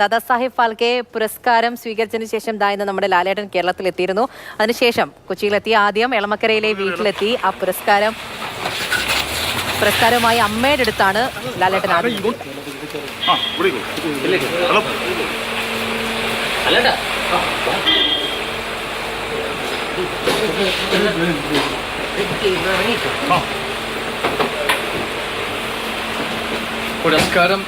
ദാദാസാഹിബ് ഫാൽക്കെ പുരസ്കാരം സ്വീകരിച്ചതിന് ശേഷം ദാ ഇന്ന് നമ്മുടെ ലാലേട്ടൻ കേരളത്തിൽ എത്തിയിരുന്നു അതിനുശേഷം കൊച്ചിയിലെത്തി ആദ്യം എളമക്കരയിലെ വീട്ടിലെത്തി. ആ പുരസ്കാരം പുരസ്കാരവുമായി അമ്മയുടെ അടുത്താണ് ലാലേട്ടൻ ആദ്യം പുരസ്കാരം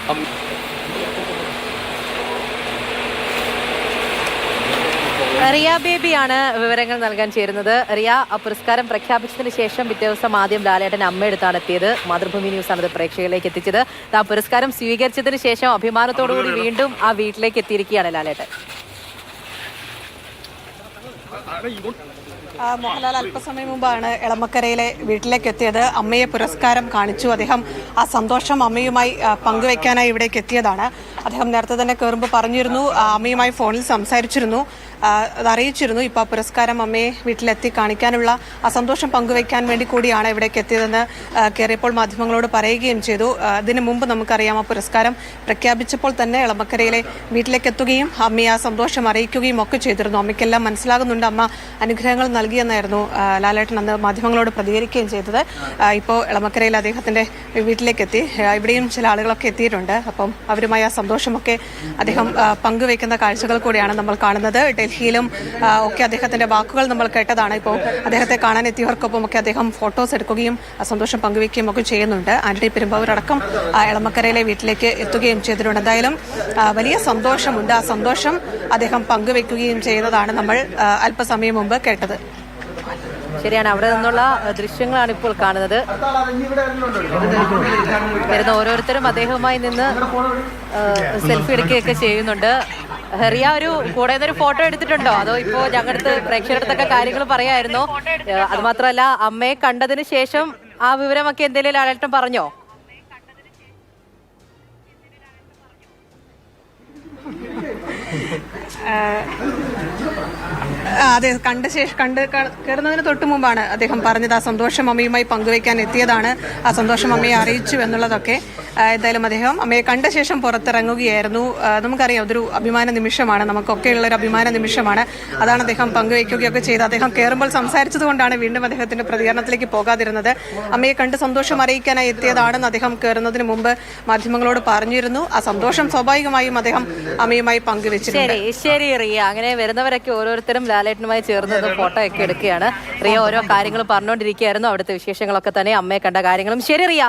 റിയ ബേബിയാണ് വിവരങ്ങൾ നൽകാൻ ചേരുന്നത്. റിയ ആ പുരസ്കാരം പ്രഖ്യാപിച്ചതിന് ശേഷം പിറ്റേ ദിവസം ആദ്യം ലാലേട്ടൻ അമ്മയെടുത്താണ് എത്തിയത്. മാതൃഭൂമി ന്യൂസ് ആണ് ഇത് പ്രേക്ഷകരിലേക്ക് എത്തിച്ചത്. ആ പുരസ്കാരം സ്വീകരിച്ചതിന് ശേഷം അഭിമാനത്തോടുകൂടി വീണ്ടും ആ വീട്ടിലേക്ക് എത്തിയിരിക്കുകയാണ് ലാലേട്ടൻ. മോഹൻലാൽ അല്പസമയം മുമ്പാണ് എളമക്കരയിലെ വീട്ടിലേക്ക് എത്തിയത്. അമ്മയെ പുരസ്കാരം കാണിച്ചു. അദ്ദേഹം ആ സന്തോഷം അമ്മയുമായി പങ്കുവയ്ക്കാനായി പങ്കുവെക്കാനായി ഇവിടേക്ക് എത്തിയതാണ്. അദ്ദേഹം നേരത്തെ തന്നെ കയറുമ്പോൾ പറഞ്ഞിരുന്നു അമ്മയുമായി ഫോണിൽ സംസാരിച്ചിരുന്നു. അത് അറിയിച്ചിരുന്നു. ഇപ്പോൾ പുരസ്കാരം അമ്മയെ വീട്ടിലെത്തി കാണിക്കാനുള്ള ആ സന്തോഷം പങ്കുവെക്കാൻ വേണ്ടി കൂടിയാണ് ഇവിടേക്ക് എത്തിയതെന്ന് കയറിയപ്പോൾ മാധ്യമങ്ങളോട് പറയുകയും ചെയ്തു. അതിന് മുമ്പ് നമുക്കറിയാം ആ പുരസ്കാരം പ്രഖ്യാപിച്ചപ്പോൾ തന്നെ ഇളമക്കരയിലെ വീട്ടിലേക്ക് എത്തുകയും അമ്മയെ ആ സന്തോഷം അറിയിക്കുകയും ഒക്കെ ചെയ്തിരുന്നു. അമ്മയ്ക്കെല്ലാം മനസ്സിലാകുന്നുണ്ട് അമ്മ അനുഗ്രഹങ്ങൾ നൽകിയെന്നായിരുന്നു ലാലേട്ടൻ അന്ന് മാധ്യമങ്ങളോട് പ്രതികരിക്കുകയും ചെയ്തത്. ഇപ്പോൾ എളമക്കരയിൽ അദ്ദേഹത്തിന്റെ വീട്ടിലേക്ക് എത്തി. ആ, ഇവിടെയും ചില ആളുകളൊക്കെ എത്തിയിട്ടുണ്ട്. അപ്പം അവരുമായി ആ സന്തോഷമൊക്കെ അദ്ദേഹം പങ്കുവെക്കുന്ന കാഴ്ചകൾ കൂടിയാണ് നമ്മൾ കാണുന്നത്. ഡൽഹിയിലും ഒക്കെ അദ്ദേഹത്തിന്റെ വാക്കുകൾ നമ്മൾ കേട്ടതാണ്. ഇപ്പോൾ അദ്ദേഹത്തെ കാണാൻ എത്തിയവർക്കൊപ്പം ഒക്കെ അദ്ദേഹം ഫോട്ടോസ് എടുക്കുകയും സന്തോഷം പങ്കുവെക്കുകയും ഒക്കെ ചെയ്യുന്നുണ്ട്. ആന്റണി പെരുമ്പാവൂരടക്കം എളമക്കരയിലെ വീട്ടിലേക്ക് എത്തുകയും ചെയ്തിട്ടുണ്ട്. എന്തായാലും വലിയ സന്തോഷമുണ്ട്. ആ സന്തോഷം അദ്ദേഹം പങ്കുവെക്കുകയും ചെയ്യുന്നതാണ് നമ്മൾ അല്പസമയം മുമ്പ് കേട്ടത്. ശരിയാണ് അവിടെ നിന്നുള്ള ദൃശ്യങ്ങളാണ് ഇപ്പോൾ കാണുന്നത്. വരുന്ന ഓരോരുത്തരും അദ്ദേഹവുമായി നിന്ന് സെൽഫി എടുക്കുകയൊക്കെ ചെയ്യുന്നുണ്ട്. ഹെറിയ ഒരു കൂടെ ഒരു ഫോട്ടോ എടുത്തിട്ടുണ്ടോ? അതോ ഇപ്പോ ഞങ്ങളുടെ അടുത്ത് പ്രേക്ഷകരുടെ കാര്യങ്ങൾ പറയായിരുന്നു. അത് മാത്രമല്ല അമ്മയെ കണ്ടതിന് ശേഷം ആ വിവരമൊക്കെ എന്തെങ്കിലും ആളായിട്ടും പറഞ്ഞോ? അതെ കണ്ട ശേഷം കണ്ട് കയറുന്നതിന് തൊട്ട് മുമ്പാണ് അദ്ദേഹം പറഞ്ഞത് ആ സന്തോഷം അമ്മയുമായി പങ്കുവയ്ക്കാൻ എത്തിയതാണ്. ആ സന്തോഷം അമ്മയെ അറിയിച്ചു എന്നുള്ളതൊക്കെ. എന്തായാലും അദ്ദേഹം അമ്മയെ കണ്ട ശേഷം പുറത്തിറങ്ങുകയായിരുന്നു. നമുക്കറിയാം അതൊരു അഭിമാന നിമിഷമാണ്. നമുക്കൊക്കെയുള്ള ഒരു അഭിമാന നിമിഷമാണ്. അതാണ് അദ്ദേഹം പങ്കുവയ്ക്കുകയൊക്കെ ചെയ്ത് അദ്ദേഹം കയറുമ്പോൾ സംസാരിച്ചത് കൊണ്ടാണ് വീണ്ടും അദ്ദേഹത്തിന്റെ പ്രതികരണത്തിലേക്ക് പോകാതിരുന്നത്. അമ്മയെ കണ്ട് സന്തോഷം അറിയിക്കാനായി എത്തിയതാണെന്ന് അദ്ദേഹം കയറുന്നതിന് മുമ്പ് മാധ്യമങ്ങളോട് പറഞ്ഞിരുന്നു. ആ സന്തോഷം സ്വാഭാവികമായും അദ്ദേഹം അമ്മയുമായി പങ്കുവച്ചിട്ടുണ്ട്. ശരി റിയ. അങ്ങനെ വരുന്നവരൊക്കെ ഓരോരുത്തരും ലാലേട്ടനുമായി ചേർന്ന് ഫോട്ടോ ഒക്കെ എടുക്കുകയാണ്. റിയ ഓരോ കാര്യങ്ങൾ പറഞ്ഞുകൊണ്ടിരിക്കുകയായിരുന്നു. അവിടുത്തെ വിശേഷങ്ങളൊക്കെ തന്നെ അമ്മയെ കണ്ട കാര്യങ്ങളും. ശരി റിയ.